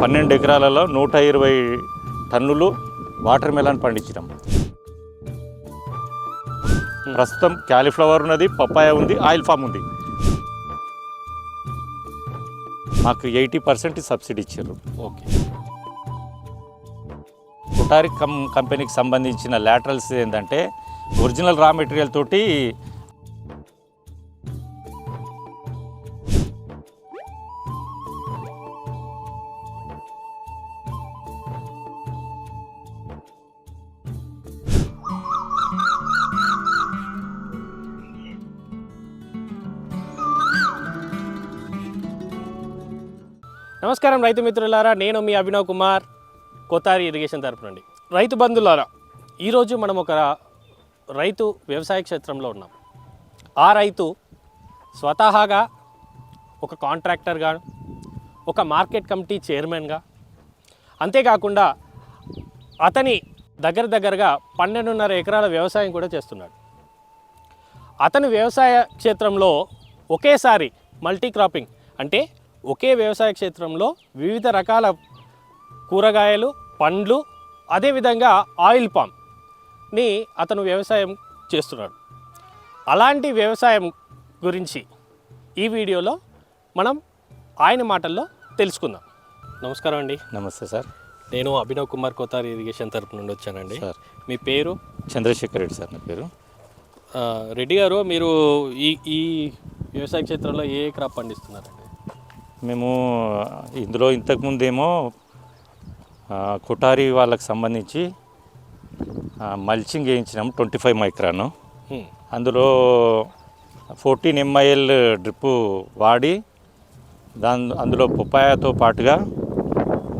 పన్నెండు ఎకరాలలో నూట ఇరవై టన్నులు వాటర్ మెలాన్ పండించినాం. ప్రస్తుతం క్యాలీఫ్లవర్ ఉన్నది పప్పాయ ఉంది ఆయిల్ ఫామ్ ఉంది. మాకు ఎయిటీ పర్సెంట్ సబ్సిడీ ఇచ్చారు. ఓకే. కుటారి కం కంపెనీకి సంబంధించిన లాటరల్స్ ఏంటంటే ఒరిజినల్ రా మెటీరియల్ తోటి నమస్కారం రైతు మిత్రులారా నేను మీ అభినవ్ కుమార్ కోతారి ఇరిగేషన్ తరపు నుండి. రైతు బంధులారా ఈరోజు మనం ఒక రైతు వ్యవసాయ క్షేత్రంలో ఉన్నాం. ఆ రైతు స్వతహాగా ఒక కాంట్రాక్టర్గా ఒక మార్కెట్ కమిటీ చైర్మన్గా అంతేకాకుండా అతని దగ్గర దగ్గరగా పన్నెండున్నర ఎకరాల వ్యవసాయం కూడా చేస్తున్నాడు. అతను వ్యవసాయ క్షేత్రంలో ఒకేసారి మల్టీ క్రాపింగ్ అంటే ఒకే వ్యవసాయ క్షేత్రంలో వివిధ రకాల కూరగాయలు పండ్లు అదేవిధంగా ఆయిల్ పామ్ని అతను వ్యవసాయం చేస్తున్నాడు. అలాంటి వ్యవసాయం గురించి ఈ వీడియోలో మనం ఆయన మాటల్లో తెలుసుకుందాం. నమస్కారం అండి. నమస్తే సార్. నేను అభినవ్ కుమార్ కోతారి ఇరిగేషన్ తరపు నుండి వచ్చానండి. సార్. మీ పేరు? చంద్రశేఖర్ రెడ్డి సార్ నా పేరు. రెడ్డి గారు మీరు ఈ ఈ వ్యవసాయ క్షేత్రంలో ఏ క్రాప్ పండిస్తున్నారండి? మేము ఇందులో ఇంతకుముందేమో కుటారి వాళ్ళకి సంబంధించి మల్చింగ్ వేయించినాం ట్వంటీ ఫైవ్ మైక్రాను. అందులో ఫోర్టీన్ ఎంఐఎల్ డ్రిప్పు వాడి దాని అందులో పుప్పాయతో పాటుగా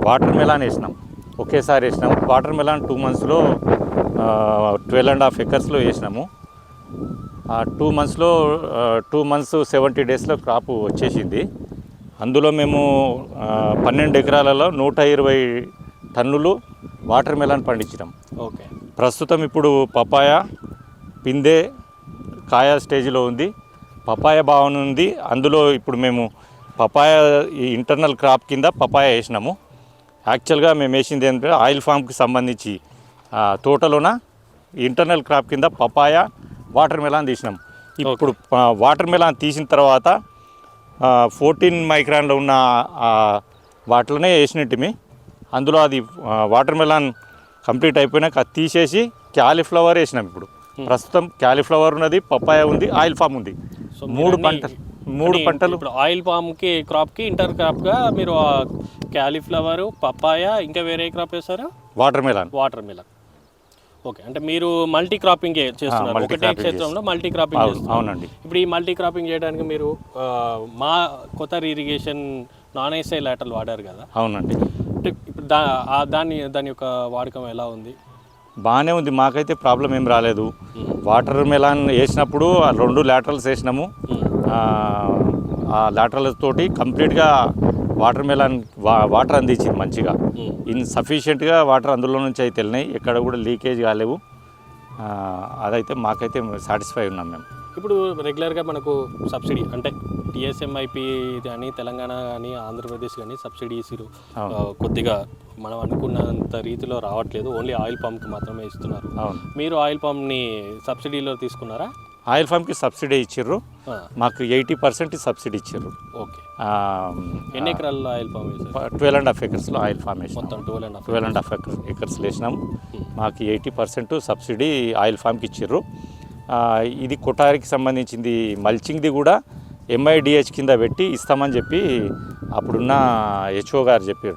వాటర్ మెలాన్ వేసినాం. ఒకేసారి వేసినాం వాటర్ మెలాన్ టూ మంత్స్లో ట్వెల్వ్ అండ్ హాఫ్ ఎకర్స్లో వేసినాము. ఆ టూ మంత్స్లో టూ మంత్స్ సెవెంటీ డేస్లో క్రాప్ వచ్చేసింది. అందులో మేము పన్నెండు ఎకరాలలో నూట ఇరవై టన్నులు వాటర్ మెలాన్ పండించినాం. ఓకే. ప్రస్తుతం ఇప్పుడు పపాయ పిందె కాయ స్టేజ్లో ఉంది. పపాయ బాగుంది అందులో ఇప్పుడు మేము పపాయ ఈ ఇంటర్నల్ క్రాప్ కింద పపాయ వేసినాము. యాక్చువల్గా మేము వేసింది ఏంటంటే ఆయిల్ ఫామ్కి సంబంధించి తోటలోన ఇంటర్నల్ క్రాప్ కింద పపాయ వాటర్ మెలాన్ తీసినాం. ఇప్పుడు వాటర్ మెలాన్ తీసిన తర్వాత ఫోర్టీన్ మైక్రాన్లో ఉన్న వాటిలోనే వేసినట్టుమి అందులో అది వాటర్ మెలాన్ కంప్లీట్ అయిపోయినాక అది తీసేసి క్యాలీఫ్లవర్ వేసినాం ఇప్పుడు. ప్రస్తుతం క్యాలీఫ్లవర్ ఉన్నది పప్పాయ ఉంది ఆయిల్ ఫామ్ ఉంది. మూడు పంటలు మూడు పంటలు. ఇప్పుడు ఆయిల్ పామ్కి క్రాప్కి ఇంటర్ క్రాప్గా మీరు క్యాలీఫ్లవర్ పప్పాయ ఇంకా వేరే క్రాప్ వేస్తారా water melon. Water melon. Okay. అంటే మీరు మల్టీ క్రాపింగ్ చేస్తున్నారు ఒకటే క్షేత్రంలో మల్టీ క్రాపింగ్ అవును చేస్తున్నారు. అవునండి. ఇప్పుడు ఈ మల్టీ క్రాపింగ్ చేయడానికి మీరు ఆ, మా కొత్త ఇరిగేషన్ నాన్ ఐసై లాటర్లు వాడారు కదా. అవునండి. అంటే ఇప్పుడు దా ఆ దాని దాని యొక్క వాడకం ఎలా ఉంది? బాగానే ఉంది. మాకైతే ప్రాబ్లం ఏం రాలేదు. వాటర్ మెలాన్ వేసినప్పుడు ఆ రెండు లాటరల్స్ వేసినాము. ఆ, లాటరల్స్ తోటి కంప్లీట్గా వాటర్ మెలాన్ వా వాటర్ అందించింది మంచిగా. ఇన్ సఫిషియెంట్గా వాటర్ అందులో నుంచి అయితే వెళ్ళినాయి ఎక్కడ కూడా లీకేజ్ కాలేవు. అదైతే మాకైతే సాటిస్ఫై ఉన్నాం మేము. ఇప్పుడు రెగ్యులర్గా మనకు సబ్సిడీ అంటే టిఎస్ఎంఐపి కానీ తెలంగాణ కానీ ఆంధ్రప్రదేశ్ కానీ సబ్సిడీస్. కొద్దిగా మనం అనుకున్నంత రీతిలో రావట్లేదు. ఓన్లీ ఆయిల్ పంప్కి మాత్రమే ఇస్తున్నారు. మీరు ఆయిల్ పంప్ని సబ్సిడీలో తీసుకున్నారా? ఆయిల్ ఫామ్కి సబ్సిడీ ఇచ్చిర్రు. మాకు ఎయిటీ పర్సెంట్ సబ్సిడీ ఇచ్చిర్రు. ఓకే. ఎన్ని ఎకరాల్లో ఆయిల్ వేసారు ట్వెల్వ్ అండ్ హాఫ్ ఎకర్స్లో ఆయిల్ ఫామ్ మొత్తం twelve and half twelve and half acres acres వేసినాం మాకు ఎయిటీ పర్సెంట్ సబ్సిడీ ఆయిల్ ఫామ్కి ఇచ్చిర్రు. ఆ, ఇది కొటారికి సంబంధించింది మల్చింగ్ది కూడా ఎంఐడిహెచ్ కింద పెట్టి ఇస్తామని చెప్పి అప్పుడున్న హెచ్ఓ గారు చెప్పారు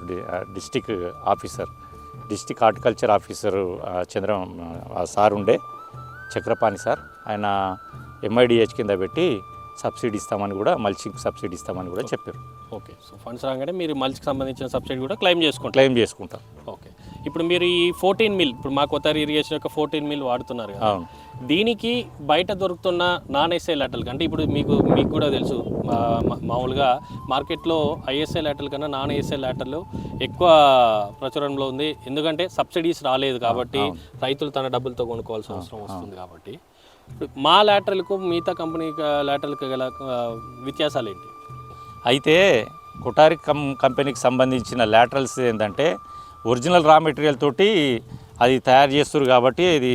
district officer district horticulture officer Chandra sir ఉండే. చక్రపాణి సార్. ఆయన ఎంఐడిహెచ్ కింద పెట్టి సబ్సిడీ ఇస్తామని కూడా మల్చింగ్ సబ్సిడీ ఇస్తామని కూడా చెప్పారు. ఓకే. సో ఫండ్స్ రాగానే మీరు మల్చికి సంబంధించిన సబ్సిడీ కూడా క్లెయిమ్ చేసుకుంటారు. క్లెయిమ్ చేసుకుంటాం. ఓకే. ఇప్పుడు మీరు ఈ ఫోర్టీన్ మిల్ ఇప్పుడు మా కొత్త ఇరిగేషన్ యొక్క ఫోర్టీన్ మిల్ వాడుతున్నారు అవును. దీనికి బయట దొరుకుతున్న నాన్ ఎస్ఐ లాటర్లు అంటే ఇప్పుడు మీకు మీకు కూడా తెలుసు. మామూలుగా మార్కెట్లో ఐఎస్ఐ లాటర్ల కన్నా నాన్ ఐఎస్ఐ లాటర్లు ఎక్కువ ప్రచురణలో ఉంది. ఎందుకంటే సబ్సిడీస్ రాలేదు కాబట్టి రైతులు తన డబ్బులతో కొనుక్కోవాల్సిన అవసరం వస్తుంది కాబట్టి. మా లాటర్లకు మిగతా కంపెనీ లాటర్లకు గల వ్యత్యాసాలు ఏంటి అయితే కొటారి కం కంపెనీకి సంబంధించిన లాటరల్స్ ఏంటంటే ఒరిజినల్ రా మెటీరియల్ తోటి అది తయారు చేస్తారు కాబట్టి ఇది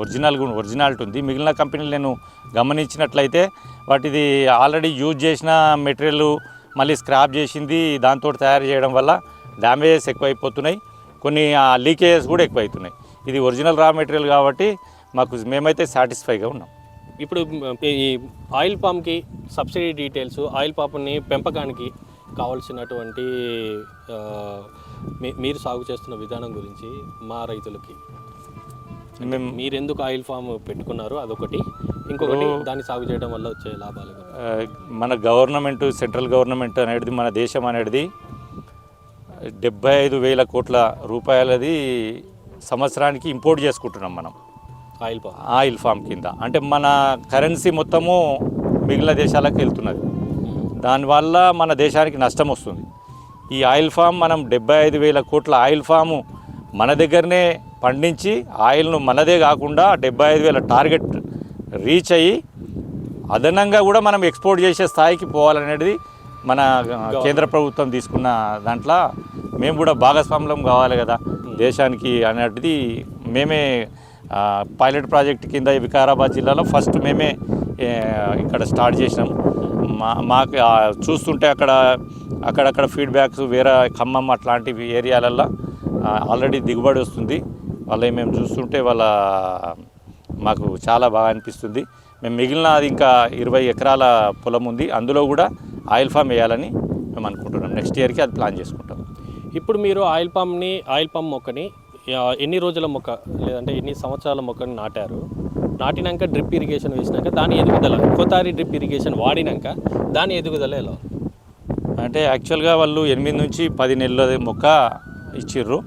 ఒరిజినల్ ఒరిజినాలిటీ ఉంది. మిగిలిన కంపెనీలు నేను గమనించినట్లయితే వాటిది ఆల్రెడీ యూజ్ చేసిన మెటీరియల్ మళ్ళీ స్క్రాప్ చేసింది దాంతో తయారు చేయడం వల్ల డ్యామేజెస్ ఎక్కువైపోతున్నాయి. కొన్ని లీకేజెస్ కూడా ఎక్కువైతున్నాయి. ఇది ఒరిజినల్ రా మెటీరియల్ కాబట్టి మాకు మేమైతే సాటిస్ఫైగా ఉన్నాం. ఇప్పుడు ఈ ఆయిల్ పామ్కి సబ్సిడీ డీటెయిల్స్ ఆయిల్ పామ్ని పెంపకానికి కావాల్సినటువంటి మీరు సాగు చేస్తున్న విధానం గురించి మా రైతులకి. మేము మీరు ఎందుకు ఆయిల్ ఫామ్ పెట్టుకున్నారు అదొకటి. ఇంకొకటి దాన్ని సాగు చేయడం వల్ల వచ్చే లాభాలు మన గవర్నమెంట్ సెంట్రల్ గవర్నమెంట్ అనేది మన దేశం అనేది డెబ్బై ఐదు వేల కోట్ల రూపాయలది సంవత్సరానికి ఇంపోర్ట్ చేసుకుంటున్నాం మనం. ఆయిల్ పామ్ ఆయిల్ ఫామ్ కింద. అంటే మన కరెన్సీ మొత్తము మిగిలిన దేశాలకు వెళ్తున్నది. దానివల్ల మన దేశానికి నష్టం వస్తుంది. ఈ ఆయిల్ ఫామ్ మనం డెబ్బై ఐదు వేల కోట్ల ఆయిల్ ఫాము మన దగ్గరనే పండించి ఆయిల్ను మనదే కాకుండా డెబ్బై ఐదు వేల టార్గెట్ రీచ్ అయ్యి అదనంగా కూడా మనం ఎక్స్పోర్ట్ చేసే స్థాయికి పోవాలనేది మన కేంద్ర ప్రభుత్వం తీసుకున్న దాంట్లో మేము కూడా భాగస్వామ్యం కావాలి కదా దేశానికి అనేటిది మేమే పైలట్ ప్రాజెక్ట్ కింద వికారాబాద్ జిల్లాలో ఫస్ట్ మేమే ఇక్కడ స్టార్ట్ చేసినాం మా మాకు చూస్తుంటే అక్కడ అక్కడక్కడ ఫీడ్బ్యాక్స్ వేరే ఖమ్మం అట్లాంటి ఏరియాలల్లో ఆల్రెడీ దిగుబడి వస్తుంది. వాళ్ళని మేము చూస్తుంటే వాళ్ళ మాకు చాలా బాగా అనిపిస్తుంది. మేము మిగిలిన అది ఇంకా ఇరవై ఎకరాల పొలం ఉంది. అందులో కూడా ఆయిల్ ఫామ్ వేయాలని మేము అనుకుంటున్నాం. నెక్స్ట్ ఇయర్కి అది ప్లాన్ చేసుకుంటాం. ఇప్పుడు మీరు ఆయిల్ పామ్ని ఆయిల్ పామ్ మొక్కని ఎన్ని రోజుల మొక్క లేదంటే ఎన్ని సంవత్సరాల మొక్కని నాటారు? నాటినాక డ్రిప్ ఇరిగేషన్ వేసినాక దాని ఎదుగుదల కొత్తారి డ్రిప్ ఇరిగేషన్ వాడినాక దాని ఎదుగుదల ఎలా? అంటే యాక్చువల్గా వాళ్ళు ఎనిమిది నుంచి పది నెలల మొక్క ఇచ్చిర్రు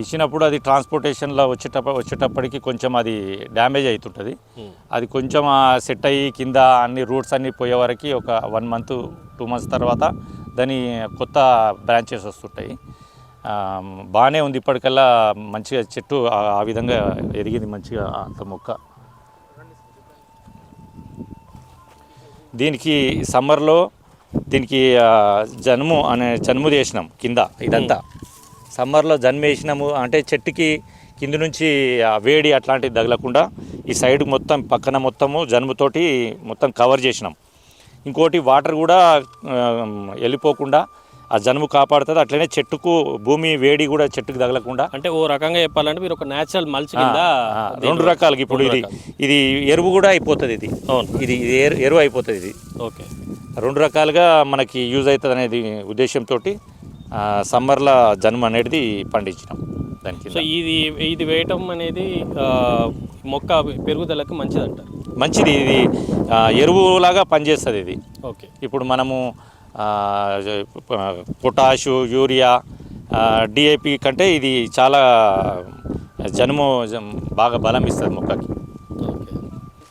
ఇచ్చినప్పుడు అది ట్రాన్స్పోర్టేషన్లో వచ్చేటప్ప వచ్చేటప్పటికి కొంచెం అది డ్యామేజ్ అవుతుంటుంది. అది కొంచెం సెట్ అయ్యి కింద అన్ని రూట్స్ అన్నీ పోయే వరకు ఒక వన్ మంత్ టూ మంత్స్ తర్వాత దాని కొత్త బ్రాంచెస్ వస్తుంటాయి బాగానే ఉంది ఇప్పటికల్లా మంచిగా చెట్టు ఆ విధంగా ఎదిగింది మంచిగా అంత మొక్క. దీనికి సమ్మర్లో దీనికి జనుము అనే జనుము చేసినాం కింద ఇదంతా. సమ్మర్లో జన్మ వేసినాము అంటే చెట్టుకి కింద నుంచి ఆ వేడి అట్లాంటివి తగలకుండా ఈ సైడ్ మొత్తం పక్కన మొత్తము జనుముతోటి మొత్తం కవర్ చేసినాం. ఇంకోటి వాటర్ కూడా వెళ్ళిపోకుండా ఆ జనుము కాపాడుతుంది. అట్లనే చెట్టుకు భూమి వేడి కూడా చెట్టుకు తగలకుండా. అంటే ఓ రకంగా చెప్పాలంటే మీరు ఒక న్యాచురల్ మల్చ్ కింద రెండు రకాలకి ఇప్పుడు ఇది. ఇది ఎరువు కూడా అయిపోతుంది ఇది. అవును. ఇది ఇది ఎరు- ఎరువు అయిపోతుంది ఇది. ఓకే. రెండు రకాలుగా మనకి యూజ్ అవుతుంది అనేది ఉద్దేశంతో సమ్మర్లో జన్మ అనేది పండించినాం. దానికి సో ఇది ఇది వేయటం అనేది మొక్క పెరుగుదలకు మంచిది అంటారు మంచిది ఇది. ఎరువులాగా పనిచేస్తుంది ఇది. ఓకే. ఇప్పుడు మనము పొటాషు యూరియా డిఏపి కంటే ఇది చాలా జనుము బాగా బలం ఇస్తుంది మొక్కకి. ఓకే.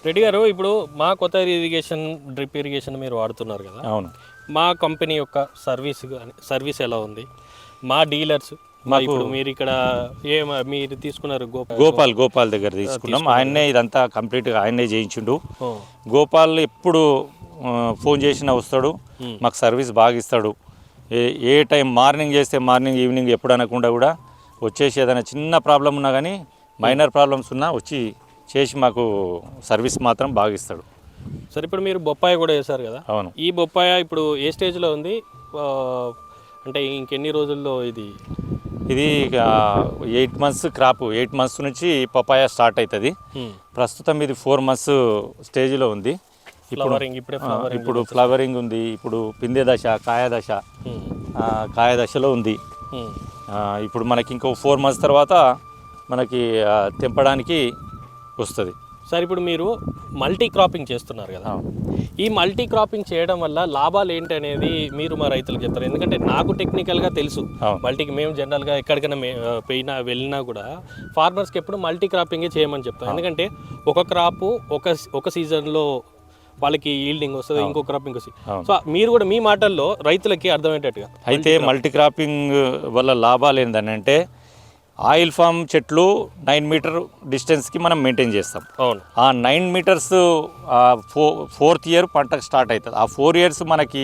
రెడ్డి గారు ఇప్పుడు మా కొత్త ఇరిగేషన్ డ్రిప్ ఇరిగేషన్ మీరు వాడుతున్నారు కదా? అవును. మా కంపెనీ యొక్క సర్వీస్ సర్వీస్ ఎలా ఉంది? మా డీలర్స్ ఇప్పుడు మీరు ఇక్కడ ఏ మీరు తీసుకున్నారు గోప గోపాల్ గోపాల్ దగ్గర తీసుకున్నాం. ఆయన్నే ఇదంతా కంప్లీట్గా ఆయన్నే చేయించిండు. గోపాల్ ఎప్పుడు ఫోన్ చేసినా వస్తాడు. మాకు సర్వీస్ బాగా ఇస్తాడు. ఏ ఏ టైం మార్నింగ్ చేస్తే మార్నింగ్ ఈవినింగ్ ఎప్పుడు అనకుండా కూడా వచ్చేసి ఏదైనా చిన్న ప్రాబ్లం ఉన్నా కానీ మైనర్ ప్రాబ్లమ్స్ ఉన్నా వచ్చి చేసి మాకు సర్వీస్ మాత్రం బాగా ఇస్తాడు. సరే ఇప్పుడు మీరు బొప్పాయి కూడా వేశారు కదా? అవును. ఈ బొప్పాయ ఇప్పుడు ఏ స్టేజ్లో ఉంది? అంటే ఇంకెన్ని రోజుల్లో ఇది? ఇది eight months crop eight months నుంచి పపాయ స్టార్ట్ అవుతుంది ప్రస్తుతం ఇది ఫోర్ మంత్స్ స్టేజ్లో ఉంది. ఇప్పుడు ఫ్లవరింగ్ ఇప్పుడే ఫ్లవరింగ్ ఇప్పుడు ఫ్లవరింగ్ ఉంది. ఇప్పుడు పిందె దశ కాయ దశ ఆ, కాయ దశలో ఉంది. ఆ, ఇప్పుడు మనకి ఇంకో ఫోర్ మంత్స్ తర్వాత మనకి తెంపడానికి వస్తుంది. సరే ఇప్పుడు మీరు మల్టీ క్రాపింగ్ చేస్తున్నారు కదా. ఈ మల్టీ క్రాపింగ్ చేయడం వల్ల లాభాలు ఏంటి అనేది మీరు మా రైతులకు చెప్తారు. ఎందుకంటే నాకు టెక్నికల్గా తెలుసు. మల్టీకి మేము జనరల్గా ఎక్కడికైనా పోయినా వెళ్ళినా కూడా ఫార్మర్స్కి ఎప్పుడు మల్టీ క్రాపింగే చేయమని చెప్తాం. ఎందుకంటే ఒక క్రాప్ ఒక ఒక సీజన్లో వాళ్ళకి ఈల్డింగ్ వస్తుంది ఇంకో క్రాప్ ఇంకో సీ- అవును. సో మీరు కూడా మీ మాటల్లో రైతులకి అర్థమయ్యేటట్టుగా అయితే మల్టీ క్రాపింగ్ వల్ల లాభాలు ఏంటంటే ఆయిల్ ఫామ్ చెట్లు నైన్ మీటర్ డిస్టెన్స్కి మనం మెయింటైన్ చేస్తాం. అవును. ఆ nine meters four fourth year పంటకు స్టార్ట్ అవుతుంది. ఆ ఫోర్ ఇయర్స్ మనకి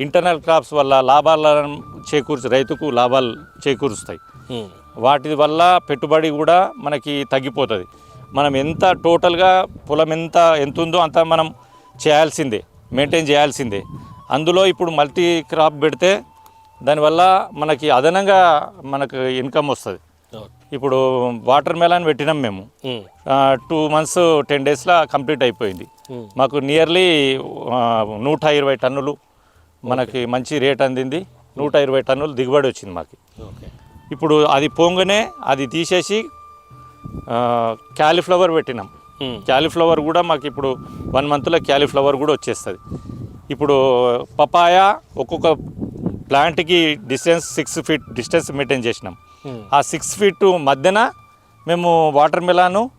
ఇంటర్నల్ క్రాప్స్ వల్ల లాభాలను చేకూర్చు రైతుకు లాభాలు చేకూరుస్తాయి. వాటి వల్ల పెట్టుబడి కూడా మనకి తగ్గిపోతుంది. మనం ఎంత టోటల్గా పొలం ఎంత ఎంత ఉందో అంత మనం చేయాల్సిందే మెయింటైన్ చేయాల్సిందే. అందులో ఇప్పుడు మల్టీ క్రాప్ పెడితే దానివల్ల మనకి అదనంగా మనకు ఇన్కమ్ వస్తుంది. ఇప్పుడు వాటర్ మెలాన్ పెట్టినాం మేము. టూ మంత్స్ టెన్ డేస్లో కంప్లీట్ అయిపోయింది. మాకు నియర్లీ నూట ఇరవై టన్నులు మనకి మంచి రేట్ అందింది నూట ఇరవై టన్నులు దిగుబడి వచ్చింది మాకు ఇప్పుడు అది పోంగనే అది తీసేసి క్యాలీఫ్లవర్ పెట్టినాం. క్యాలీఫ్లవర్ కూడా మాకు ఇప్పుడు వన్ మంత్లో క్యాలీఫ్లవర్ కూడా వచ్చేస్తుంది ఇప్పుడు పపాయ ఒక్కొక్క ప్లాంట్కి distance six feet distance maintain చేసినాం. ఆ సిక్స్ ఫీట్ మధ్యన మేము వాటర్ మిలాను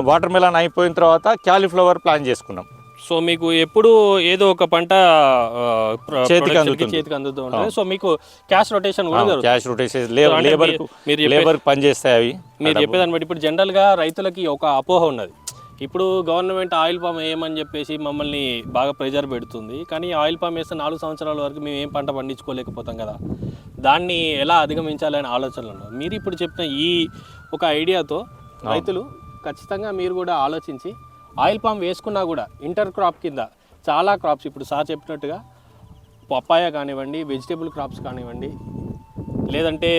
వాటర్ మిలాన్ అయిపోయిన తర్వాత క్యాలీఫ్లవర్ ప్లాన్ చేసుకున్నాం. సో మీకు ఎప్పుడు ఏదో ఒక పంట చేతికి అందుతుంది. చేతికి సో మీకు క్యాష్ రొటేషన్ కూడా క్యాష్ రొటేషన్ లేబర్ మీరు- లేబర్ పని చేస్తాయి అవి. మీరు చెప్పేదాన్ని బట్టి ఇప్పుడు జనరల్గా రైతులకి ఒక అపోహ ఉన్నది. ఇప్పుడు గవర్నమెంట్ ఆయిల్ పామ్ వేయమని చెప్పేసి మమ్మల్ని బాగా ప్రెజర్ పెడుతుంది. కానీ ఆయిల్ పామ్ వేస్తే నాలుగు సంవత్సరాల వరకు మేము ఏం పంట పండించుకోలేకపోతాం కదా. దాన్ని ఎలా అధిగమించాలనే ఆలోచనలు మీరు ఇప్పుడు చెప్పిన ఈ ఒక ఐడియాతో రైతులు ఖచ్చితంగా మీరు కూడా ఆలోచించి ఆయిల్ పామ్ వేసుకున్నా కూడా ఇంటర్ క్రాప్ కింద చాలా క్రాప్స్ ఇప్పుడు సార్ చెప్పినట్టుగా పప్పాయ కానివ్వండి వెజిటేబుల్ క్రాప్స్ కానివ్వండి లేదంటే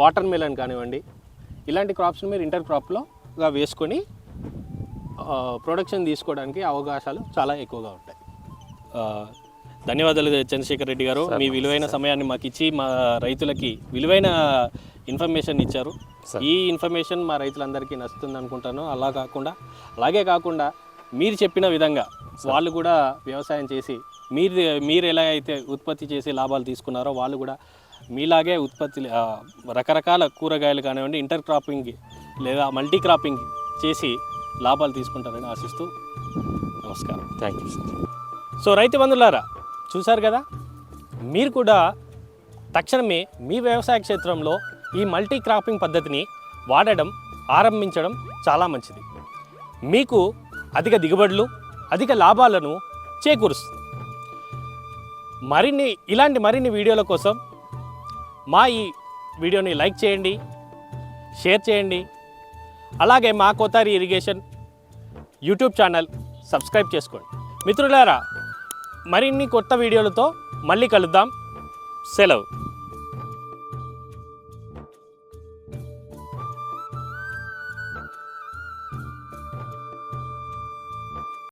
వాటర్ మిలన్ కానివ్వండి ఇలాంటి క్రాప్స్ని మీరు ఇంటర్ క్రాప్లోగా వేసుకొని ప్రొడక్షన్ తీసుకోవడానికి అవకాశాలు చాలా ఎక్కువగా ఉంటాయి. ధన్యవాదాలు చంద్రశేఖర్ రెడ్డి గారు. మీ విలువైన సమయాన్ని మాకు ఇచ్చి మా రైతులకి విలువైన ఇన్ఫర్మేషన్ ఇచ్చారు. ఈ ఇన్ఫర్మేషన్ మా రైతులందరికీ నచ్చుతుంది అనుకుంటాను. అలా కాకుండా అలాగే కాకుండా మీరు చెప్పిన విధంగా వాళ్ళు కూడా వ్యవసాయం చేసి మీరు మీరు ఎలా అయితే ఉత్పత్తి చేసి లాభాలు తీసుకున్నారో వాళ్ళు కూడా మీలాగే ఉత్పత్తి రకరకాల కూరగాయలు కానివ్వండి ఇంటర్ క్రాపింగ్ లేదా మల్టీ క్రాపింగ్ చేసి లాభాలు తీసుకుంటారని ఆశిస్తూ నమస్కారం. థ్యాంక్ యూ సో రైతు బంధులారా చూశారు కదా? మీరు కూడా తక్షణమే మీ వ్యవసాయ క్షేత్రంలో ఈ మల్టీ క్రాపింగ్ పద్ధతిని వాడడం ఆరంభించడం చాలా మంచిది. మీకు అధిక దిగుబడులు అధిక లాభాలను చేకూరుస్తుంది. మరిన్ని ఇలాంటి మరిన్ని వీడియోల కోసం మా ఈ వీడియోని లైక్ చేయండి షేర్ చేయండి. అలాగే మా Kothari irrigation YouTube channel subscribe చేసుకోండి. మిత్రులారా మరిన్ని కొత్త వీడియోలతో మళ్ళీ కలుద్దాం. సెలవు.